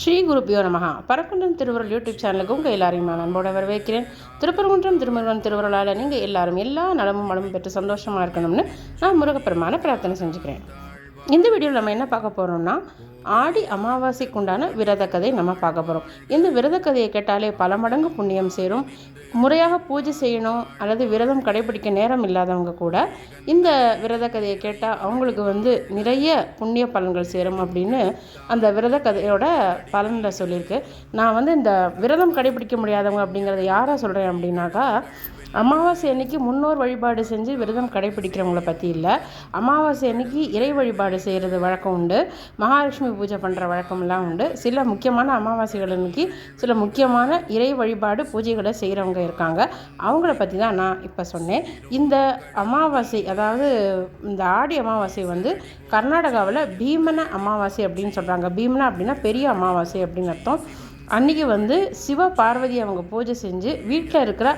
ஸ்ரீ குருப்பியோ நமகா பரக்குன்றம் திருவருள் யூடியூப் சேனலுக்கு உங்கள் எல்லாரையும் நான் அன்போடு வரவேற்கிறேன். திருப்பரங்குன்றம் திருமுருகன் திருவருளால் நீங்கள் எல்லாரும் எல்லா நலமும் வளமும் பெற்று சந்தோஷமாக இருக்கணும்னு நான் முருகப்பெருமான பிரார்த்தனை செஞ்சுக்கிறேன். இந்த வீடியோவில் நம்ம என்ன பார்க்க போகிறோம்னா ஆடி அமாவாசைக்கு உண்டான விரத கதை நம்ம பார்க்க போகிறோம் இந்த விரத கதையை கேட்டாலே பல மடங்கு புண்ணியம் சேரும். முறையாக பூஜை செய்யணும் அல்லது விரதம் கடைபிடிக்க நேரம் இல்லாதவங்க கூட இந்த விரத கதையை கேட்டால் அவங்களுக்கு வந்து நிறைய புண்ணிய பலன்கள் சேரும் அப்படின்னு அந்த விரத கதையோட பலனில் சொல்லியிருக்கு. நான் வந்து இந்த விரதம் கடைபிடிக்க முடியாதவங்க அப்படிங்கிறத யாராக சொல்கிறேன் அப்படின்னாக்கா அமாவாசை அன்னைக்கு முன்னோர் வழிபாடு செஞ்சு விரதம் கடைபிடிக்கிறவங்கள பற்றி இல்லை. அமாவாசை அன்னைக்கு இறை வழிபாடு செய்கிறது வழக்கம் உண்டு. மகாலட்சுமி பூஜை பண்ணுற வழக்கம்லாம் உண்டு. சில முக்கியமான அமாவாசைகள் அன்னைக்கு சில முக்கியமான இறை வழிபாடு பூஜைகளை செய்கிறவங்க இருக்காங்க. அவங்கள பற்றி தான் நான் இப்போ சொன்னேன். இந்த அமாவாசை அதாவது இந்த ஆடி அமாவாசை வந்து கர்நாடகாவில் பீமன அமாவாசை அப்படின்னு சொல்கிறாங்க பீமனா அப்படின்னா பெரிய அமாவாசை அப்படின்னு அர்த்தம். அன்றைக்கி வந்து சிவ பார்வதி அவங்க பூஜை செஞ்சு வீட்டில் இருக்கிற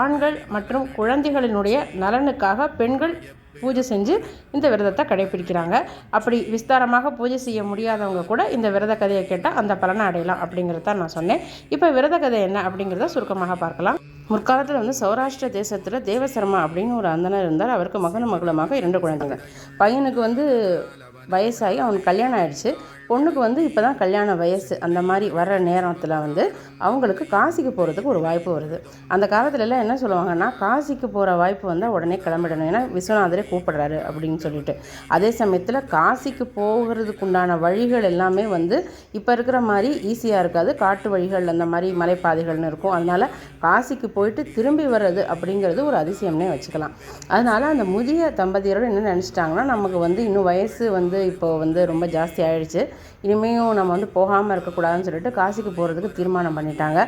ஆண்கள் மற்றும் குழந்தைகளினுடைய நலனுக்காக பெண்கள் பூஜை செஞ்சு இந்த விரதத்தை கடைபிடிக்கிறாங்க. அப்படி விஸ்தாரமாக பூஜை செய்ய முடியாதவங்க கூட இந்த விரத கதையை கேட்டால் அந்த பலனை அடையலாம் அப்படிங்கிறத நான் சொன்னேன். இப்போ விரத கதை என்ன அப்படிங்கிறத சுருக்கமாக பார்க்கலாம். முற்காலத்தில் வந்து சௌராஷ்டிர தேசத்தில் தேவசர்மா அப்படின்னு ஒரு அந்தனர் இருந்தார். அவருக்கு மகனும் மகளுமாக இரண்டு குழந்தைங்க பையனுக்கு வந்து வயசாகி அவனுக்கு கல்யாணம் ஆயிடுச்சு. பொண்ணுக்கு வந்து இப்போ தான் கல்யாண வயசு அந்த மாதிரி வர்ற நேரத்தில் வந்து அவங்களுக்கு காசிக்கு போகிறதுக்கு ஒரு வாய்ப்பு வருது. அந்த காலத்துலலாம் என்ன சொல்லுவாங்கன்னா காசிக்கு போகிற வாய்ப்பு வந்தால் உடனே கிளம்பிடணும். ஏன்னா விஸ்வநாதரே கூப்பிடுறாரு அப்படின்னு சொல்லிட்டு. அதே சமயத்தில் காசிக்கு போகிறதுக்கு உண்டான வழிகள் எல்லாமே வந்து இப்போ இருக்கிற மாதிரி ஈஸியாக இருக்காது. காட்டு வழிகள் அந்த மாதிரி மலைப்பாதைகள்னு இருக்கும். அதனால் காசிக்கு போயிட்டு திரும்பி வர்றது அப்படிங்கிறது ஒரு அதிசயம்னே வச்சுக்கலாம். அதனால் அந்த முதிய தம்பதியரோடு என்ன நினச்சிட்டாங்கன்னா நமக்கு வந்து இன்னும் வயசு வந்து இப்போ வந்து ரொம்ப ஜாஸ்தி ஆயிடுச்சு. இனிமேயும் நம்ம வந்து போகாமல் இருக்கக்கூடாதுன்னு சொல்லிட்டு காசிக்கு போகிறதுக்கு தீர்மானம் பண்ணிட்டாங்க.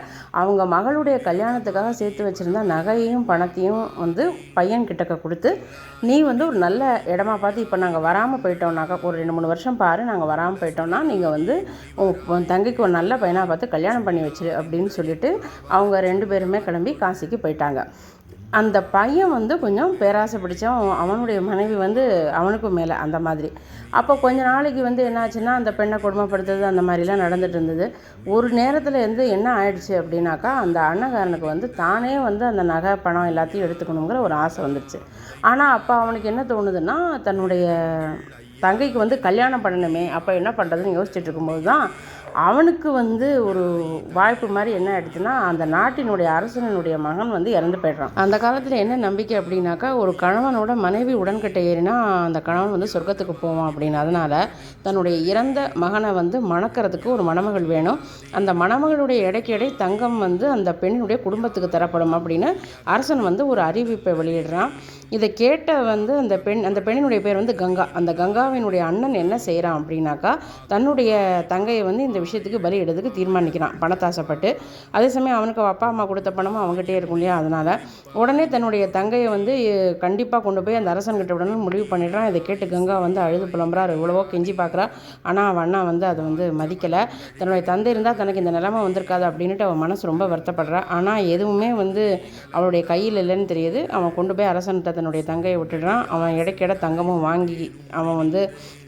அவங்க மகளுடைய கல்யாணத்துக்காக சேர்த்து வச்சுருந்த நகையையும் பணத்தையும் வந்து பையன் கிட்டக்க கொடுத்து நீ வந்து ஒரு நல்ல இடமா பார்த்து இப்போ நாங்கள் வராமல் போயிட்டோம்னாக்கா ஒரு ரெண்டு மூணு வருஷம் பாரு நாங்கள் வராமல் போயிட்டோம்னா நீங்கள் வந்து உன் தங்கைக்கு ஒரு நல்ல பையனாக பார்த்து கல்யாணம் பண்ணி வச்சிரு அப்படின்னு சொல்லிட்டு அவங்க ரெண்டு பேருமே கிளம்பி காசிக்கு போயிட்டாங்க. அந்த பையன் வந்து கொஞ்சம் பேராசை பிடிச்சான் அவனுடைய மனைவி வந்து அவனுக்கும் மேலே அந்த மாதிரி. அப்போ கொஞ்ச நாளைக்கு வந்து என்னாச்சுன்னா அந்த பெண்ணை கொடுமைப்படுத்துறது அந்த மாதிரிலாம் நடந்துட்டு இருந்தது. ஒரு நேரத்தில் வந்து என்ன ஆயிடுச்சு அப்படின்னாக்கா அந்த அன்னகாரனுக்கு வந்து தானே வந்து அந்த நகை பணம் எல்லாத்தையும் எடுத்துக்கணுங்கிற ஒரு ஆசை வந்துடுச்சு ஆனால் அப்போ அவனுக்கு என்ன தோணுதுன்னா தன்னுடைய தங்கைக்கு வந்து கல்யாணம் பண்ணணுமே. அப்போ என்ன பண்ணுறதுன்னு யோசிச்சுட்டு இருக்கும்போது தான் அவனுக்கு வந்து ஒரு வாய்ப்பு மாதிரி என்ன ஆயிடுச்சுன்னா அந்த நாட்டினுடைய அரசனுடைய மகன் வந்து இறந்து போய்ட்றான். அந்த காலத்தில் என்ன நம்பிக்கை அப்படின்னாக்கா ஒரு கணவனோட மனைவி உடன்கட்டை ஏறினா அந்த கணவன் வந்து சொர்க்கத்துக்கு போவான் அப்படின்னு. அதனால் தன்னுடைய இறந்த மகனை வந்து மணக்கிறதுக்கு ஒரு மணமகள் வேணும். அந்த மணமகளுடைய இடைக்கு இடை தங்கம் வந்து அந்த பெண்ணினுடைய குடும்பத்துக்கு தரப்படும் அப்படின்னு அரசன் வந்து ஒரு அறிவிப்பை வெளியிடுறான். இதை கேட்ட வந்து அந்த பெண் அந்த பெண்ணினுடைய பேர் வந்து கங்கா. அந்த கங்காவினுடைய அண்ணன் என்ன செய்கிறான் அப்படின்னாக்கா தன்னுடைய தங்கையை வந்து இந்த விஷயத்துக்கு பலி எடுத்துக்கு தீர்மானிக்கிறான். பணத்தாசைப்பட்டு. அதே சமயம் அவனுக்கு அப்பா அம்மா கொடுத்த பணமும் அவங்ககிட்டே இருக்கும் இல்லையா? அதனால் உடனே தன்னுடைய தங்கையை வந்து கண்டிப்பாக கொண்டு போய் அந்த அரசன்கிட்ட விடணும்னு முடிவு பண்ணிடுறான். இதை கேட்டு கங்கா வந்து அழுது புலம்புறா எவ்வளவோ கெஞ்சி பார்க்குறா ஆனால் அவன் அண்ணா வந்து அதை வந்து மதிக்கலை. தன்னுடைய தந்தை இருந்தால் தனக்கு இந்த நிலைமை வந்திருக்காது அப்படின்ட்டு அவன் மனசு ரொம்ப வருத்தப்படுறா. ஆனால் எதுவுமே வந்து அவளுடைய கையில் இல்லைன்னு தெரியுது. அவன் கொண்டு போய் அரசன்கிட்ட தன்னுடைய தங்கையை விட்டுடுறான். அவன் இடைக்கிட தங்கமும் வாங்கி அவன் வந்து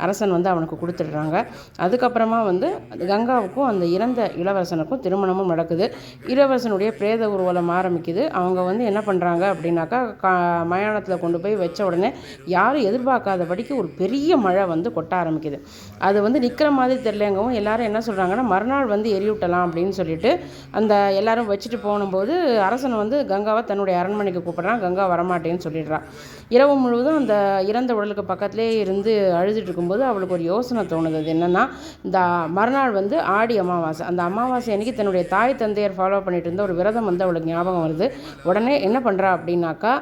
அரசன் வந்து அவனுக்கு கொடுத்துடுறாங்க. அதுக்கப்புறமா வந்து கங்காவுக்கும் அந்த இறந்த இளவரசனுக்கும் திருமணமும் நடக்குது. இளவரசனுடைய பிரேத ஊர்வலம் ஆரம்பிக்குது. அவங்க வந்து என்ன பண்ணுறாங்க அப்படின்னாக்கா கா மயானத்தில் கொண்டு போய் வச்ச உடனே யாரும் எதிர்பார்க்காதபடிக்கு ஒரு பெரிய மழை வந்து கொட்ட ஆரம்பிக்குது. அது வந்து நிற்கிற மாதிரி தெரியலங்கவும் எல்லாரும் என்ன சொல்கிறாங்கன்னா மறுநாள் வந்து எரியூட்டலாம் அப்படின்னு சொல்லிட்டு அந்த எல்லாரும் வச்சுட்டு போகும்போது அரசன் வந்து கங்காவை தன்னுடைய அரண்மனைக்கு கூப்பிட்றான். கங்கா வரமாட்டேன்னு சொல்லிடுறான் இரவு முழுவதும் அந்த இறந்த உடலுக்கு பக்கத்துலேயே இருந்து அழுதுட்டு இருக்கும்போது அவளுக்கு ஒரு யோசனை தோணுது. அது என்னென்னா இந்த மறுநாள் வந்து ஆடி அமாவாசை. அந்த அமாவாசை அன்றைக்கி தன்னுடைய தாய் தந்தையர் ஃபாலோ பண்ணிட்டு இருந்த ஒரு விரதம் வந்து அவளுக்கு ஞாபகம் வருது. உடனே என்ன பண்ணுறா அப்படின்னாக்கா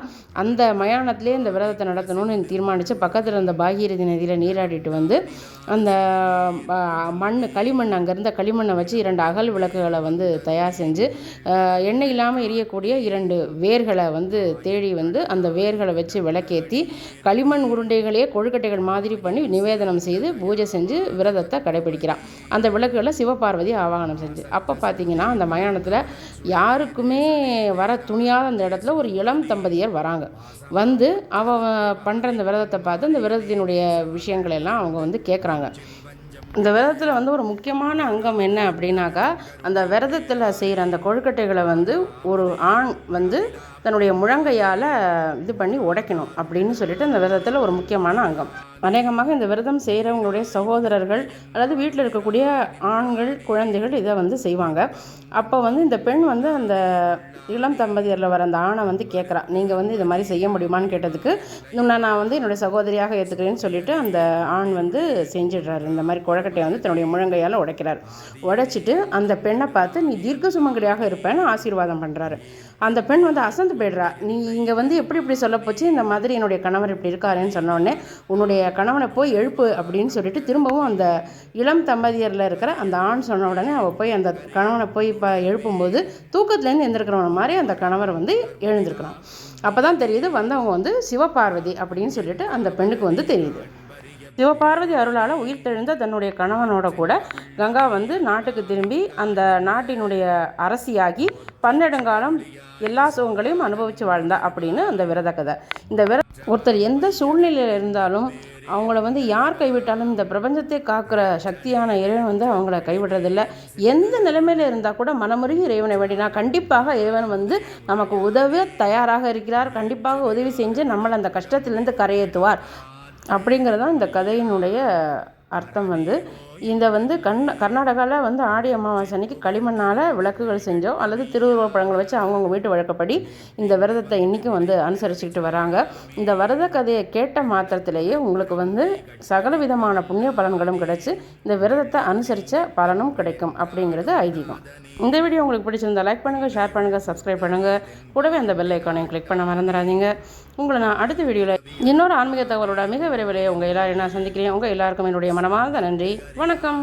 அந்த மயானத்திலே இந்த விரதத்தை நடத்தணும்னு தீர்மானித்து பக்கத்தில் இருந்த பாகீரதி நதியில் நீராடிட்டு வந்து அந்த மண் களிமண் அங்கேருந்த களிமண்ணை வச்சு இரண்டு அகல் விளக்குகளை வந்து தயார் செஞ்சு எண்ணெய் இல்லாமல் எரியக்கூடிய இரண்டு வேர்களை வந்து தேடி வந்து அந்த வேர்களை வச்சு விளக்கேற்றி களிமண் உருண்டைகளையே கொழுக்கட்டைகள் மாதிரி பண்ணி நிவேதனம் செய்து பூஜை செஞ்சு விரதத்தை கடைபிடிக்கிறான். அந்த விளக்குகளை சிவபார்வதி ஆவாகனம் செஞ்சு. அப்போ பார்த்தீங்கன்னா அந்த மயானத்தில் யாருக்குமே வர துணியாத அந்த இடத்துல ஒரு இளம் தம்பதியர் வராங்க. வந்து அவ பண்ணுற அந்த விரதத்தை பார்த்து அந்த விரதத்தினுடைய விஷயங்கள் எல்லாம் அவங்க வந்து கேட்குறாங்க இந்த விரதத்தில் வந்து ஒரு முக்கியமான அங்கம் என்ன அப்படின்னாக்கா அந்த விரதத்தில் செய்கிற அந்த கொழுக்கட்டைகளை வந்து ஒரு ஆண் வந்து தன்னுடைய முழங்கையால் இது பண்ணி உடைக்கணும் அப்படின்னு சொல்லிட்டு அந்த விரதத்தில் ஒரு முக்கியமான அங்கம். அநேகமாக இந்த விரதம் செய்கிறவங்களுடைய சகோதரர்கள் அல்லது வீட்டில் இருக்கக்கூடிய ஆண்கள் குழந்தைகள் இதை வந்து செய்வாங்க. அப்போ வந்து இந்த பெண் வந்து அந்த இளம் தம்பதியரில் வர அந்த ஆணை வந்து கேட்குறா நீங்கள் வந்து இது மாதிரி செய்ய முடியுமான்னு கேட்டதுக்கு இன்னும் நான் வந்து என்னுடைய சகோதரியாக ஏற்றுக்கிறேன்னு சொல்லிட்டு அந்த ஆண் வந்து செஞ்சிடுறாரு. இந்த மாதிரி குழக்கட்டையை வந்து தன்னுடைய முழங்கையால் உடைக்கிறார். உடைச்சிட்டு அந்த பெண்ணை பார்த்து நீ தீர்க்க சுமங்கலியாக இருப்பேன்னு ஆசீர்வாதம் பண்ணுறாரு அந்த பெண் வந்து அசந்து போயிடுறா. நீ இங்கே வந்து எப்படி இப்படி சொல்ல போச்சு? இந்த மாதிரி என்னுடைய கணவர் இப்படி இருக்காருன்னு சொன்னோடனே உன்னுடைய கணவனை போய் எழுப்பு அப்படின்னு சொல்லிட்டு திரும்பவும் அந்த இளம் தம்பதியரில் இருக்கிற அந்த ஆண் சொன்ன உடனே அவள் போய் அந்த கணவனை போய் இப்போ எழுப்பும்போது தூக்கத்துலேருந்து எழுந்திருக்கிறவன மாதிரி அந்த கணவர் வந்து எழுந்திருக்கிறான். அப்போ தான் தெரியுது வந்தவங்க வந்து சிவபார்வதி அப்படின்னு சொல்லிட்டு அந்த பெண்ணுக்கு வந்து தெரியுது. சிவபார்வதி அருளால் உயிர் தெழுந்த தன்னுடைய கணவனோட கூட கங்கா வந்து நாட்டுக்கு திரும்பி அந்த நாட்டினுடைய அரசியாகி பன்னெடுங்காலம் எல்லா சுகங்களையும் அனுபவித்து வாழ்ந்தா அப்படின்னு அந்த விரத கதை இந்த விர ஒருத்தர் எந்த சூழ்நிலையில் இருந்தாலும் அவங்கள வந்து யார் கைவிட்டாலும் இந்த பிரபஞ்சத்தை காக்கிற சக்தியான இறைவன் வந்து அவங்கள கைவிடுறதில்ல. எந்த நிலைமையில் இருந்தால் கூட மனமுருகி இறைவனை வேண்டினா கண்டிப்பாக இறைவன் வந்து நமக்கு உதவ தயாராக இருக்கிறார். கண்டிப்பாக உதவி செஞ்சு நம்மளை அந்த கஷ்டத்திலேருந்து கரையேற்றுவார். அப்படிங்கிறது தான் இந்த கதையினுடைய அர்த்தம் வந்து. இந்த வந்து கண் கர்நாடகாவில் வந்து ஆடி அமாவாசை அன்னைக்கு களிமண்ணால் விளக்குகள் செஞ்சோம். அல்லது திருவுருவப் பழங்களை வச்சு அவங்கவுங்க வீட்டு வழக்கப்படி இந்த விரதத்தை இன்றைக்கும் வந்து அனுசரிச்சுக்கிட்டு வராங்க. இந்த விரத கதையை கேட்ட மாத்திரத்திலேயே உங்களுக்கு வந்து சகல விதமான புண்ணிய பலன்களும் கிடைச்சி இந்த விரதத்தை அனுசரித்த பலனும் கிடைக்கும் அப்படிங்கிறது ஐதீகம். இந்த வீடியோ உங்களுக்கு பிடிச்சிருந்தா லைக் பண்ணுங்கள் ஷேர் பண்ணுங்கள் சப்ஸ்கிரைப் பண்ணுங்கள் கூடவே அந்த பெல் ஐக்கானையும் கிளிக் பண்ண மறந்துடாதீங்க. உங்களை நான் அடுத்த வீடியோவில் இன்னொரு ஆன்மீக தகவலோட மிக விரைவிலே உங்கள் எல்லாரையும் நான் சந்திக்கிறேன். உங்கள் எல்லாருக்கும் என்னுடைய மனமார்ந்த நன்றி. வணக்கம்.